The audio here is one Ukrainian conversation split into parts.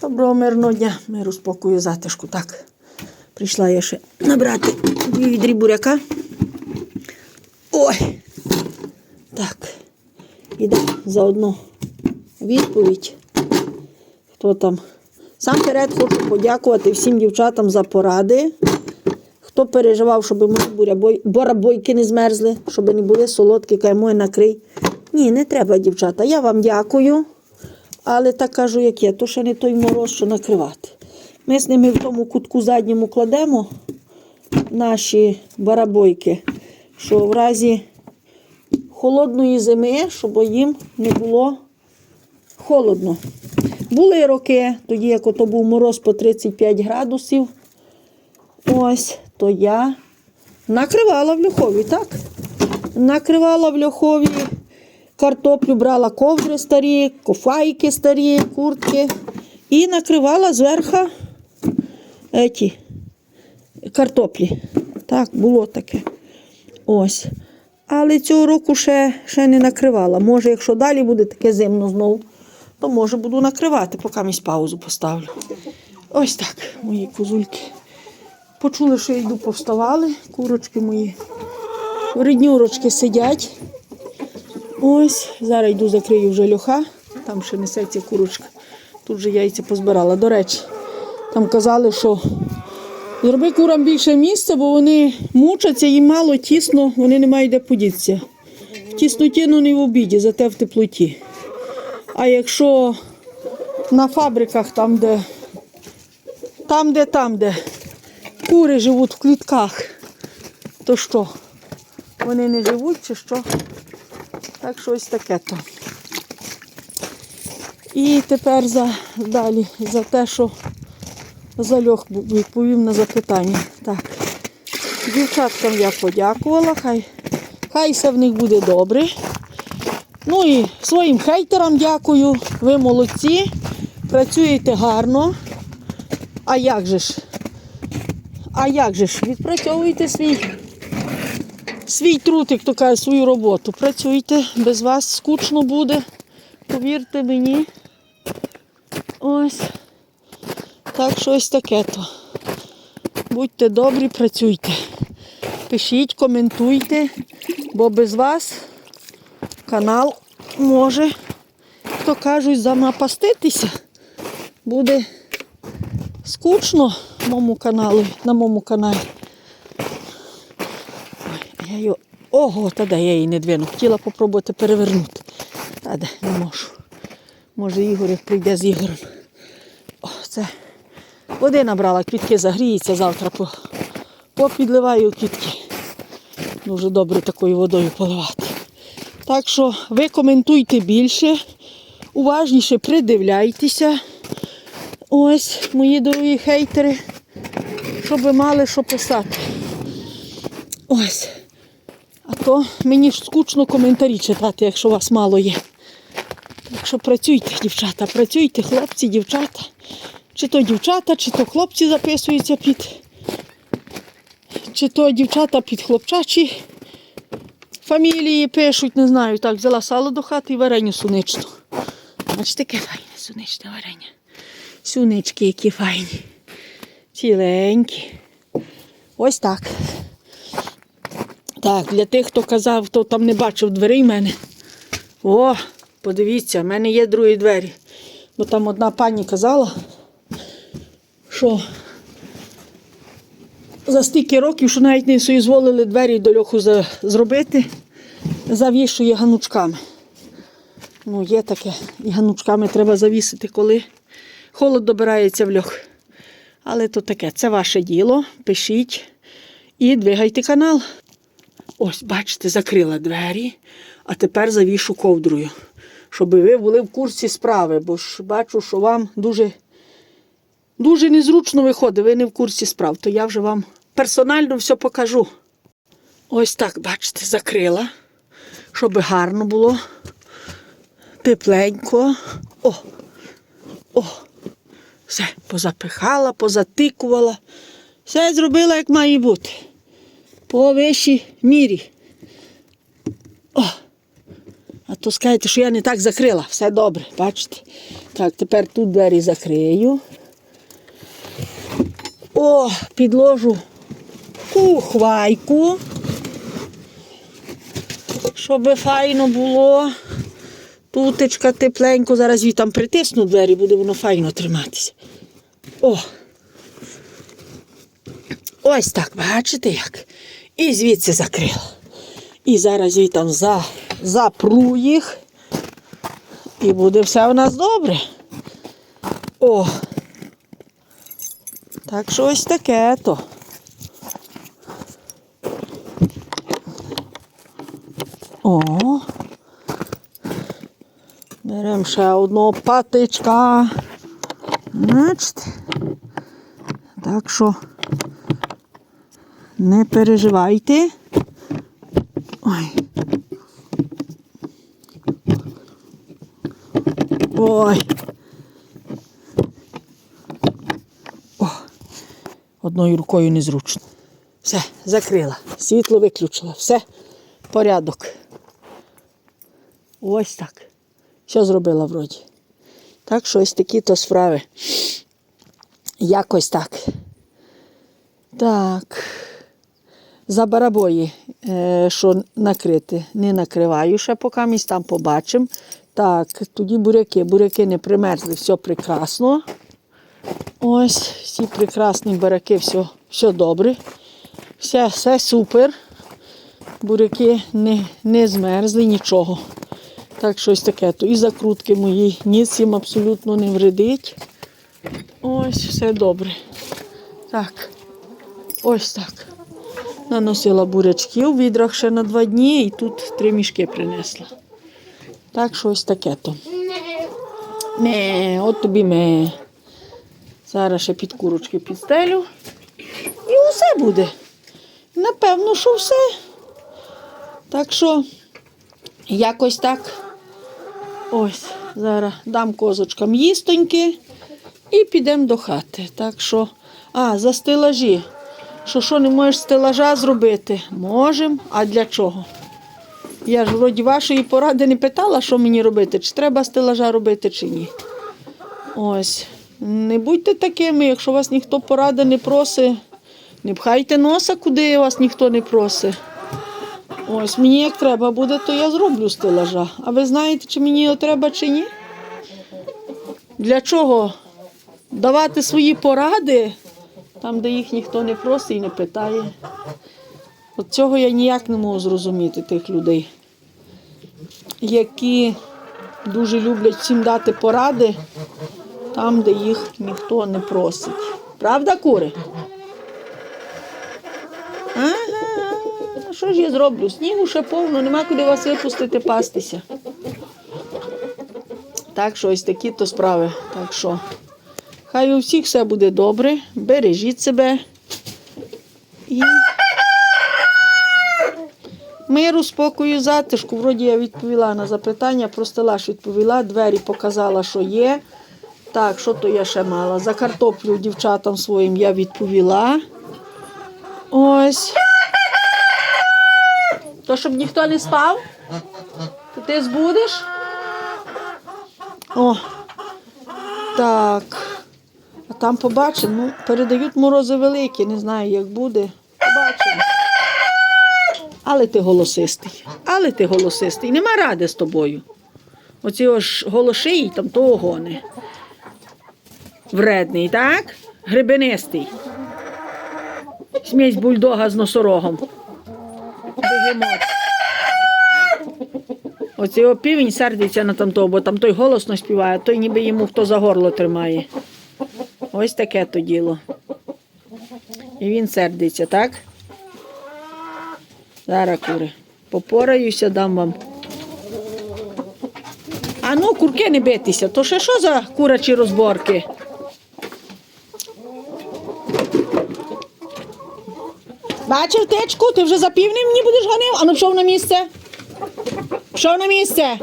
Доброго мирного дня, миру, спокою, затишку. Так. Прийшла я ще набрати дві відрі буряка. Ой. Так. Іде заодно відповідь. Хто там? Сам перед хочу подякувати всім дівчатам за поради. Хто переживав, щоб мої бурябой, не змерзли, щоб не були солодкі, каймой накрий. Ні, не треба, дівчата. Я вам дякую. Але так кажу, як є, то ще не той мороз, що накривати. Ми з ними в тому кутку задньому кладемо наші барабойки, що в разі холодної зими, щоб їм не було холодно. Були роки, тоді як ото був мороз по 35 градусів. Ось, то я накривала в льохові, так? Накривала в льохові, картоплю брала ковдри старі, кофайки старі, куртки. І накривала зверху еті, картоплі. Так, було таке. Ось. Але цього року ще, ще не накривала. Може, якщо далі буде таке зимно знову, то може буду накривати, поки місь паузу поставлю. Ось так, мої козульки. Почули, що йду, повставали. Курочки мої. Ріднюрочки сидять. Ось, зараз йду закрию вже льоха. Там ще несеться курочка. Тут же яйця позбирала. До речі, там казали, що зроби курам більше місця, бо вони мучаться, їм мало тісно, вони не мають де подітися. В тісноті, ну не в обіді, зате в теплоті. А якщо на фабриках, там, де там, де там, де кури живуть в клітках, то що? Вони не живуть чи що? Так що ось таке то. І тепер за, далі за те, що за льох відповім на запитання. Так. Дівчаткам я подякувала, хай, хай все в них буде добре. Ну і своїм хейтерам дякую. Ви молодці, працюєте гарно. А як же ж? А як же ж? Відпрацьовуйте свій, свій труд, як то каже, свою роботу. Працюйте, без вас скучно буде. Повірте мені. Ось. Так що ось таке то. Будьте добрі, працюйте. Пишіть, коментуйте, бо без вас канал може, як то кажуть, замапаститися. Буде скучно моєму каналу, на моєму каналі. Ой, я його... Ого, та де я її не двину. Хотіла попробувати перевернути. Та де, не можу. Може Ігор прийде з Ігорем. О, це води набрала, квітки загріються завтра. По... Попідливаю квітки. Дуже добре такою водою поливати. Так що ви коментуйте більше, уважніше придивляйтеся. Ось, мої дорогі хейтери, щоб ви мали що писати. Ось. А то мені ж скучно коментарі читати, якщо вас мало є. Так що працюйте, дівчата, працюйте, хлопці, дівчата. Чи то дівчата, чи то хлопці записуються під. Чи то дівчата під хлопчачі фамілії пишуть, не знаю. Так, взяла сало до хати і вареню суничну. Бачите, таке файне суничне варення. Сунички, які файні. Ціленькі. Ось так. Так, для тих, хто казав, хто там не бачив дверей в мене. О, подивіться, в мене є другі двері. Бо там одна пані казала, що за стільки років, що навіть не соізволили двері до льоху за- зробити, завішує ганучками. Ну, є таке. І ганучками треба завісити, коли холод добирається в льох. Але то таке, це ваше діло. Пишіть і двигайте канал. Ось, бачите, закрила двері, а тепер завішу ковдрою, щоб ви були в курсі справи, бо ж бачу, що вам дуже, дуже незручно виходить, ви не в курсі справ, то я вже вам персонально все покажу. Ось так, бачите, закрила, щоб гарно було, тепленько. О, о, все, позапихала, позатикувала. Все зробила, як має бути по вищій мірі. О, то скажете, що я не так закрила. Все добре, бачите? Так, тепер тут двері закрию. О, підложу кухвайку. Щоб файно було. Тутечка тепленько, зараз її там притисну двері, буде воно файно триматися. О! Ось так, бачите як? І звідси закрила. І зараз там за, запру їх. І буде все у нас добре. О! Так що ось таке то. О! Беремо ще одного патичка. Бачите? Так що не переживайте. Ой. Ой. О, одною рукою незручно. Все, закрила. Світло виключила. Все, порядок. Ось так. Що зробила вроді. Так що ось такі то справи. Якось так. Так. За барабої, е, що накрити, не накриваю ще поки місць там побачимо. Так, тоді буряки. Буряки не примерзли, все прекрасно. Ось, всі прекрасні бараки, все, все добре. Все, все супер. Буряки не, не змерзли нічого. Так, щось таке. То і закрутки мої, ніц їм абсолютно не вредить. Ось, все добре. Так, ось так. Наносила бурячки у відрах ще на два дні і тут три мішки принесла. Так, що ось таке то. Ме, от тобі ме. Зараз ще під курочки підстелю. І усе буде. Напевно, що все. Так що, якось так. Ось, зараз дам козочкам їстоньки і підемо до хати. Так що, а, за стелажі. Що що не можеш стелажа зробити? Можемо. А для чого? Я ж вроді вашої поради не питала, що мені робити, чи треба стелажа робити, чи ні. Ось. Не будьте такими, якщо вас ніхто поради не просить, не пхайте носа, куди вас ніхто не просить. Ось, мені як треба буде, то я зроблю стелажа. А ви знаєте, чи мені його треба, чи ні? Для чого давати свої поради там, де їх ніхто не просить і не питає. От цього я ніяк не можу зрозуміти тих людей, які дуже люблять всім дати поради там, де їх ніхто не просить. Правда, кури? Що ж я зроблю? Снігу ще повно, нема куди вас випустити пастися. Так що ось такі то справи. Так що. Хай у всіх все буде добре, бережіть себе. І миру, спокою, затишку. Вроді я відповіла на запитання, про стелаж відповіла, двері показала, що є. Так, що то я ще мала? За картоплю дівчатам своїм я відповіла. Ось. То, щоб ніхто не спав, то ти збудеш? О, так. А там побачимо. Ну, передають морози великі, не знаю, як буде. Побачимо. Але ти голосистий. Але ти голосистий. Нема ради з тобою. Оці ось голошиї там того гони. Вредний, так? Гребенистий. Смесь бульдога з носорогом. Бегемот. Оцей опівень сердиться на тамтого, бо там той голосно співає, той ніби йому хто за горло тримає. Ось таке то діло. І він сердиться, так? Зараз кури. Попораюся, дам вам. А ну, курки не битися, то ще що за курачі розборки? Бачив течку, ти вже за півнем мені будеш гонив? А ну пішов на місце. Пішов на місце.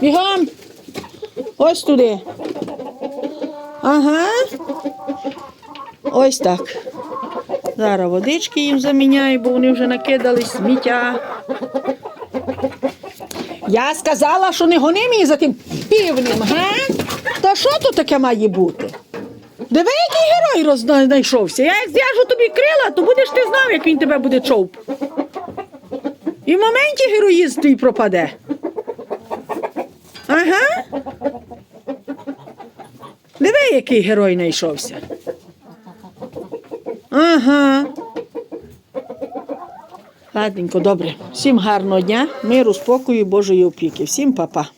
Бігом. Ось туди. Ага. Ось так. Зараз водички їм заміняю, бо вони вже накидали сміття. Я сказала, що не гони мені за тим півнем, га? Та що тут таке має бути? Диви, який герой знайшовся. Я як зв'яжу тобі крила, то будеш ти знав, як він тебе буде човп. І в моменті героїзм твій пропаде. Ага. Диви, який герой знайшовся. Ага. Ладненько, добре. Всім гарного дня, миру, спокою, Божої опіки. Всім па-па.